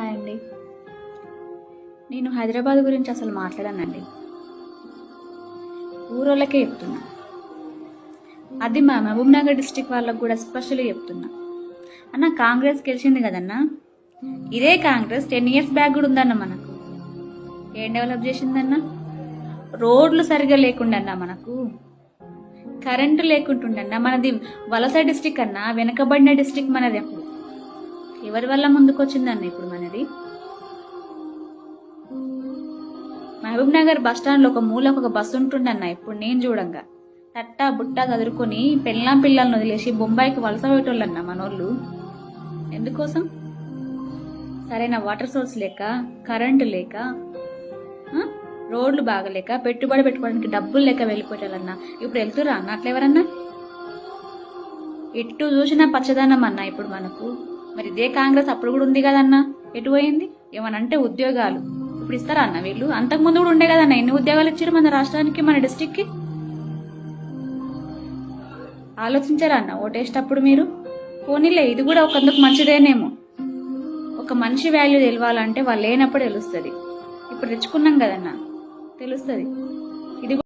Hi అండి నేను హైదరాబాద్ గురించి అసలు మాట్లాడానండి. ఊరోళ్ళకే చెప్తున్నా. అది మా మహబూబ్ నగర్ డిస్టిక్ వాళ్ళకు కూడా స్పెషల్గా చెప్తున్నా. అన్న కాంగ్రెస్ గెలిచింది కదన్నా? ఇదే కాంగ్రెస్ టెన్ ఇయర్స్ బ్యాక్ కూడా ఉందన్న మనకు. ఏం డెవలప్ చేసిందన్న? రోడ్లు సరిగా లేకుండా మనకు. కరెంటు లేకుంటుండన్నా. మనది వలస డిస్టిక్ అన్న వెనకబడిన డిస్టిక్ మనది అప్పుడు. ఎవరి వల్ల ముందుకు ఇప్పుడు మనది? మహబూబ్ నగర్ బస్లో ఒక మూలకు ఒక బస్సు ఉంటుండన్న ఇప్పుడు నేను చూడంగా. తట్టా బుట్టా చదువుకొని పెళ్ళాం పిల్లల్ని వదిలేసి బొంబాయికి వలస పోయేటోళ్ళన్న మనోళ్ళు. ఎందుకోసం? సరైన వాటర్ సోర్స్ లేక కరెంటు లేక రోడ్లు బాగలేక పెట్టుబడి పెట్టుకోవడానికి డబ్బులు లేక వెళ్ళిపోయేటోళ్ళన్న. ఇప్పుడు వెళ్తురా అన్న? అట్లా ఎవరన్నా? ఎటు చూసినా పచ్చదనం అన్న ఇప్పుడు మనకు. మరి ఇదే కాంగ్రెస్ అప్పుడు కూడా ఉంది కదన్నా? ఎటు పోయింది? ఏమనంటే ఉద్యోగాలు. ఇప్పుడు ఇస్తారా అన్న వీళ్ళు? అంతకుముందు కూడా ఉండే కదన్న? ఎన్ని ఉద్యోగాలు ఇచ్చారు మన రాష్ట్రానికి మన డిస్టిక్కి ఆలోచించారా అన్న? ఓటేసేటప్పుడు మీరు? పోనీలే ఇది కూడా ఒకందుకు మంచిదేనేమో. ఒక మనిషి వాల్యూ తెలవాలంటే వాళ్ళు లేనప్పుడు తెలుస్తుంది. ఇప్పుడు తెచ్చుకున్నాం కదన్నా? తెలుస్తుంది.